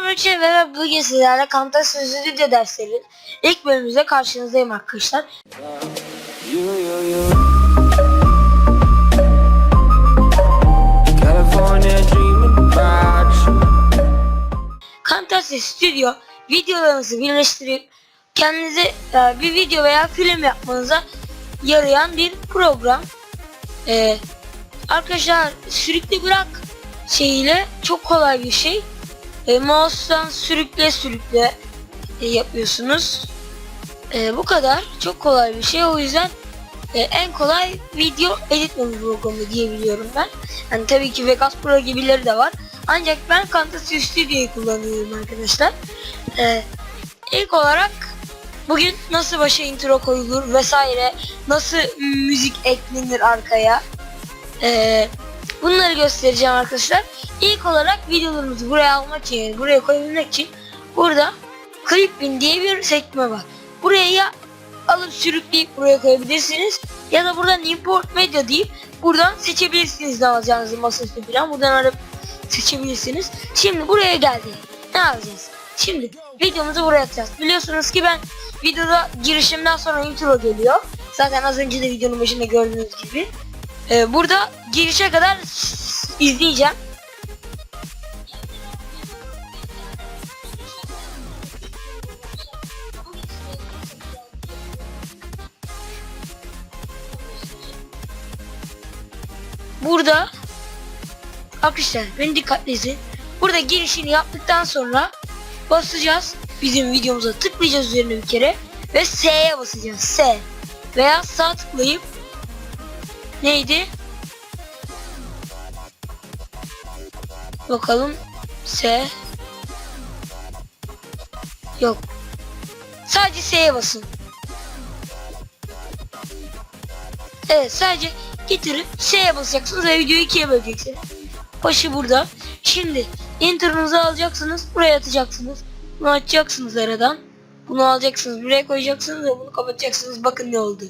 Selamünaleyküm ve bugün sizlerle Kantar Sözlü de derslerin ilk bölümümüzde karşınızdayım arkadaşlar. Camtasia Studio videolarınızı birleştirip kendinize e, bir video veya film yapmanıza yarayan bir program. E, arkadaşlar sürükle bırak şeyiyle çok kolay bir şey. E, mouse'dan sürükle sürükle e, yapıyorsunuz. E, bu kadar çok kolay bir şey o yüzden e, en kolay video editleme programı diyebiliyorum ben. Yani tabii ki Vegas Pro gibileri de var. Ancak ben Camtasia Studio'yu kullanıyorum arkadaşlar. E, ilk olarak bugün nasıl başa intro koyulur vesaire, nasıl müzik eklenir arkaya. E, bunları göstereceğim arkadaşlar. İlk olarak videolarımızı buraya almak için, buraya koyabilmek için burada Clipin diye bir sekme var. Buraya ya alıp sürükleyip buraya koyabilirsiniz ya da buradan import media deyip buradan seçebilirsiniz ne alacağınızı masaüstü falan buradan arayıp seçebilirsiniz. Şimdi buraya geldi. Ne alacağız? Şimdi videomuzu buraya atacağız. Biliyorsunuz ki ben videoda girişimden sonra intro geliyor. Zaten az önce de videonun başında gördüğünüz gibi. Ee, burada girişe kadar izleyeceğim. Burada arkadaşlar beni dikkatli izleyin. Burada girişini yaptıktan sonra basacağız. Bizim videomuza tıklayacağız üzerine bir kere ve S'ye basacağız. S veya sağ tıklayıp neydi? Bakalım S Yok. Sadece S'ye basın. Evet sadece getirip S'ye basacaksınız ve videoyu ikiye böleceksiniz. Başı burada. Şimdi intronuzu alacaksınız. Buraya atacaksınız. Bunu açacaksınız aradan. Bunu alacaksınız. Buraya koyacaksınız ve bunu kapatacaksınız. Bakın ne oldu.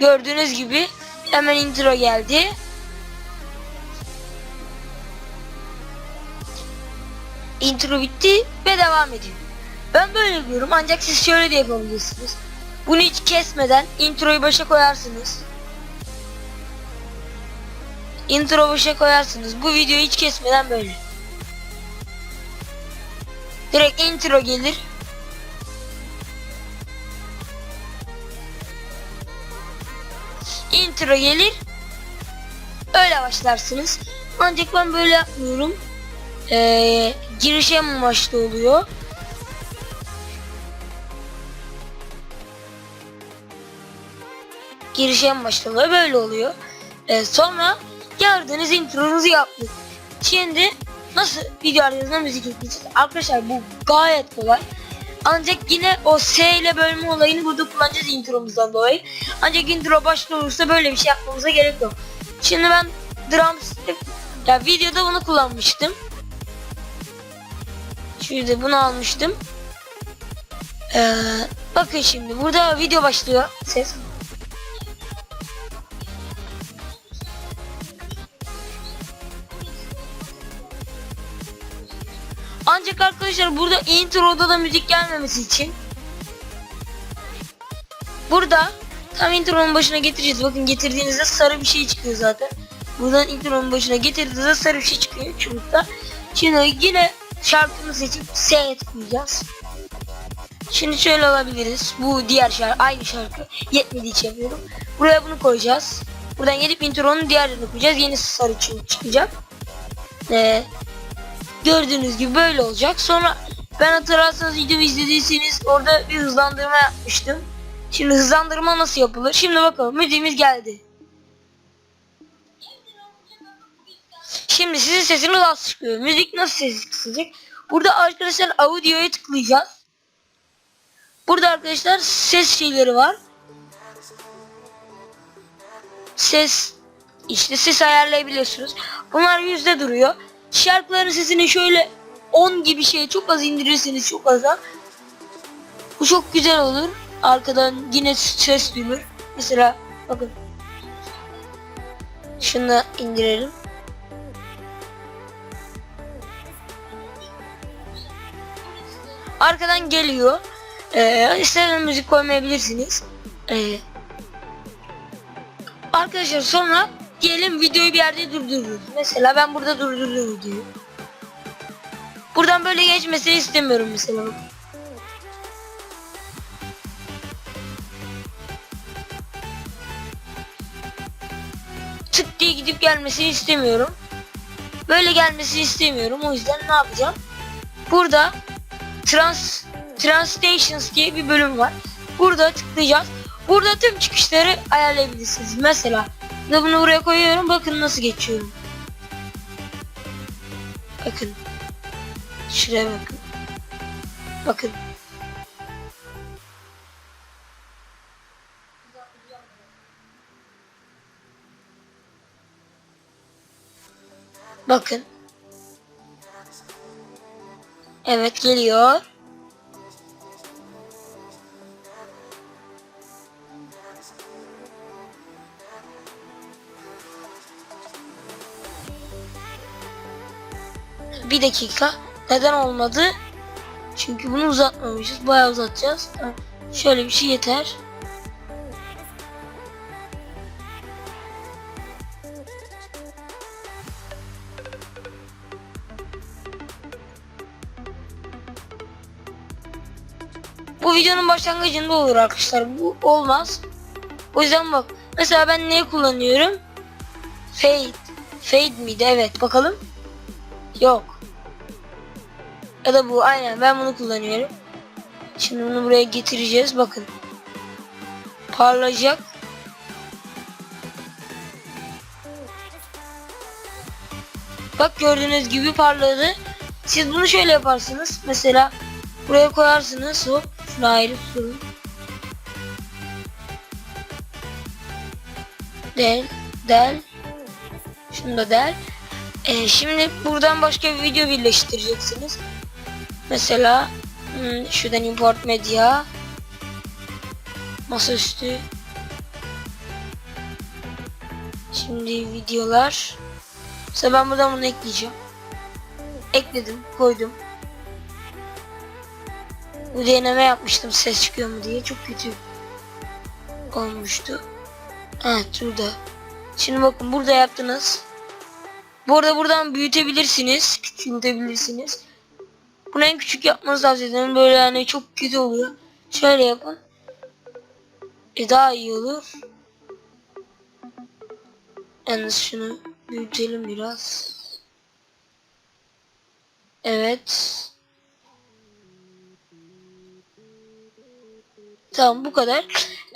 Gördüğünüz gibi hemen intro geldi. Intro bitti ve devam ediyor. Ben böyle yapıyorum ancak siz şöyle de yapabilirsiniz. Bunu hiç kesmeden introyu başa koyarsınız. Intro başa koyarsınız. Bu videoyu hiç kesmeden böyle. Direkt intro gelir. Intro gelir. Öyle başlarsınız. Ancak ben böyle yapmıyorum. Ee, giriş en başta oluyor. Giriş en başta oluyor. Böyle oluyor. Ee, sonra gördüğünüz intronuzu yaptık. Şimdi nasıl video arayüzüne müzik ekleyeceğiz? Arkadaşlar bu gayet kolay. Ancak yine o S ile bölme olayını burada kullanacağız intromuzdan dolayı. Ancak intro başta olursa böyle bir şey yapmamıza gerek yok. Şimdi ben drums ya videoda bunu kullanmıştım. Şurada bunu almıştım. Ee, bakın şimdi burada video başlıyor. Ses. Ancak arkadaşlar burada introda da müzik gelmemesi için burada tam intronun başına getireceğiz. Bakın getirdiğinizde sarı bir şey çıkıyor zaten. Buradan intronun başına getirdiğinizde sarı bir şey çıkıyor çubukta. Şimdi yine şarkını seçip S'ye tıklayacağız. Şimdi şöyle alabiliriz. Bu diğer şarkı aynı şarkı. Yetmediği için yapıyorum. Buraya bunu koyacağız. Buradan gelip intronun diğerlerini koyacağız. Yeni sarı çıkacak. Ee, gördüğünüz gibi böyle olacak. Sonra ben hatırlarsanız videomu izlediyseniz orada bir hızlandırma yapmıştım. Şimdi hızlandırma nasıl yapılır? Şimdi bakalım müziğimiz geldi. Şimdi sizin sesiniz az çıkıyor. Müzik nasıl sesi kısacak? Burada arkadaşlar audio'ya tıklayacağız. Burada arkadaşlar ses şeyleri var. Ses işte ses ayarlayabiliyorsunuz. Bunlar yüzde duruyor. Şarkıların sesini şöyle 10 gibi şey çok az indirirseniz çok aza. Bu çok güzel olur. arkadan yine ses duyulur. Mesela bakın. Şunu indirelim. Arkadan geliyor. Ee, istediğiniz müzik koymayabilirsiniz. Ee, arkadaşlar sonra diyelim videoyu bir yerde durdururuz. Mesela ben burada durdurdum videoyu. Buradan böyle geçmesini istemiyorum mesela. Tık diye gidip gelmesini istemiyorum. Böyle gelmesini istemiyorum. O yüzden ne yapacağım? Burada Trans Translations diye bir bölüm var. Burada tıklayacağız. Burada tüm çıkışları ayarlayabilirsiniz. Mesela ben bunu buraya koyuyorum. Bakın nasıl geçiyorum. Bakın. Şuraya bakın. Bakın. Bakın. Evet geliyor. Bir dakika. Neden olmadı? Çünkü bunu uzatmamışız. Bayağı uzatacağız. Şöyle bir şey yeter. Bu videonun başlangıcında olur arkadaşlar. Bu olmaz. O yüzden bak. Mesela ben neyi kullanıyorum? Fade. Fade miydi? Evet. Bakalım. Yok. Ya da bu. Aynen. Ben bunu kullanıyorum. Şimdi bunu buraya getireceğiz. Bakın. Parlayacak. Bak gördüğünüz gibi parladı. Siz bunu şöyle yaparsınız. Mesela buraya koyarsınız. Hop. Şunu ayrı tutun. Del. Del. Şunu da del. Ee, şimdi buradan başka bir video birleştireceksiniz. Mesela hmm, şuradan import media masaüstü. Şimdi videolar. Mesela ben buradan bunu ekleyeceğim. Ekledim koydum. Bu deneme yapmıştım ses çıkıyor mu diye. Çok kötü olmuştu. Evet burada şimdi bakın burada yaptınız. Bu arada buradan büyütebilirsiniz küçültebilirsiniz bunu en küçük yapmanızı tavsiye ederim. Böyle yani çok kötü oluyor. Şöyle yapın. E daha iyi olur. Yalnız şunu büyütelim biraz. Evet. Tamam bu kadar.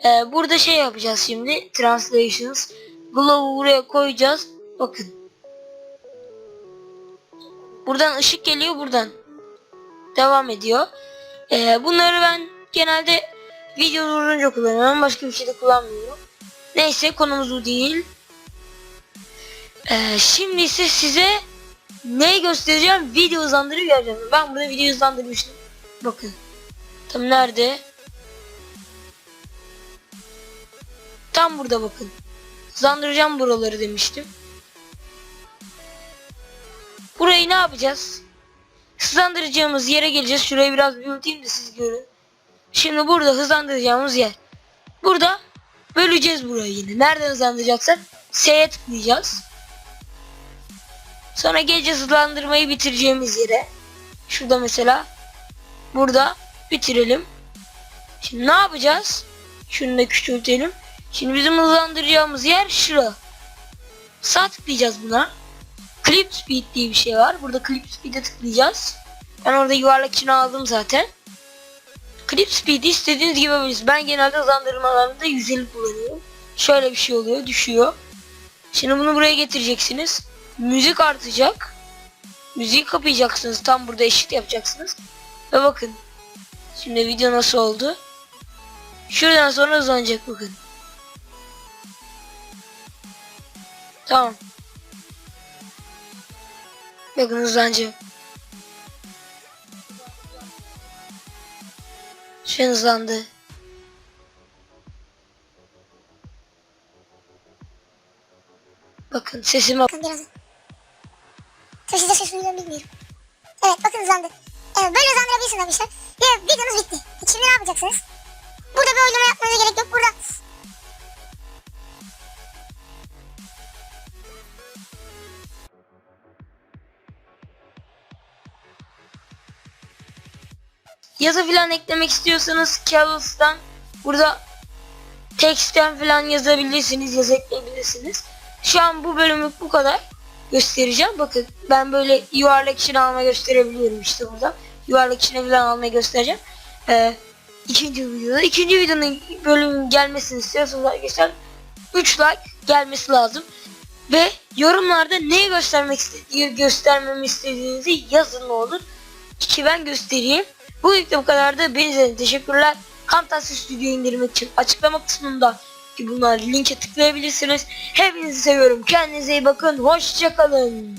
Ee, burada şey yapacağız şimdi. Translations. Glow'u buraya koyacağız. Bakın. Buradan ışık geliyor buradan devam ediyor. Ee, bunları ben genelde video durunca kullanıyorum. Başka bir şeyde kullanmıyorum. Neyse konumuz bu değil. Ee, şimdi ise size neyi göstereceğim? Video hızlandırıcı göreceğim. Ben burada video hızlandırmıştım. Bakın. Tam nerede? Tam burada bakın. Hızlandıracağım buraları demiştim. Burayı ne yapacağız? Hızlandıracağımız yere geleceğiz. Şurayı biraz büyüteyim de siz görün. Şimdi burada hızlandıracağımız yer. Burada böleceğiz burayı yine. Nereden hızlandıracaksak S'ye tıklayacağız. Sonra geleceğiz hızlandırmayı bitireceğimiz yere. Şurada mesela. Burada bitirelim. Şimdi ne yapacağız? Şunu da küçültelim. Şimdi bizim hızlandıracağımız yer şura. Sağ tıklayacağız buna. Clip Speed diye bir şey var. Burada Clip Speed'e tıklayacağız. Ben orada yuvarlak için aldım zaten. Clip Speed'i istediğiniz gibi yapabilirsiniz. Ben genelde hızlandırmalarında 150 kullanıyorum. Şöyle bir şey oluyor. Düşüyor. Şimdi bunu buraya getireceksiniz. Müzik artacak. Müziği kapayacaksınız. Tam burada eşit yapacaksınız. Ve bakın. Şimdi video nasıl oldu? Şuradan sonra hızlanacak bakın. Tamam. Bakın hızlancı. Şu şey hızlandı. Bakın sesime bakın biraz. Tabii size ses bilmiyorum. Evet bakın hızlandı. Evet böyle hızlandırabilirsiniz demişler. Ve videonuz bitti. Şimdi ne yapacaksınız? Burada bir oylama yapmanıza gerek yok. Burada yazı falan eklemek istiyorsanız Canvas'tan burada teksten falan yazabilirsiniz, yazı ekleyebilirsiniz. Şu an bu bölümlük bu kadar göstereceğim. Bakın ben böyle yuvarlak içine alma gösterebiliyorum işte burada. Yuvarlak içine falan almayı göstereceğim. Ee, ikinci videoda. ikinci videonun bölümün gelmesini istiyorsanız arkadaşlar 3 like gelmesi lazım. Ve yorumlarda neyi göstermek istediği, göstermemi istediğinizi yazın ne olur ki ben göstereyim. Bu videoda bu kadardı. Beni izlediğiniz teşekkürler. Camtasia Studio indirmek için açıklama kısmında ki bunlar linke tıklayabilirsiniz. Hepinizi seviyorum. Kendinize iyi bakın. Hoşçakalın.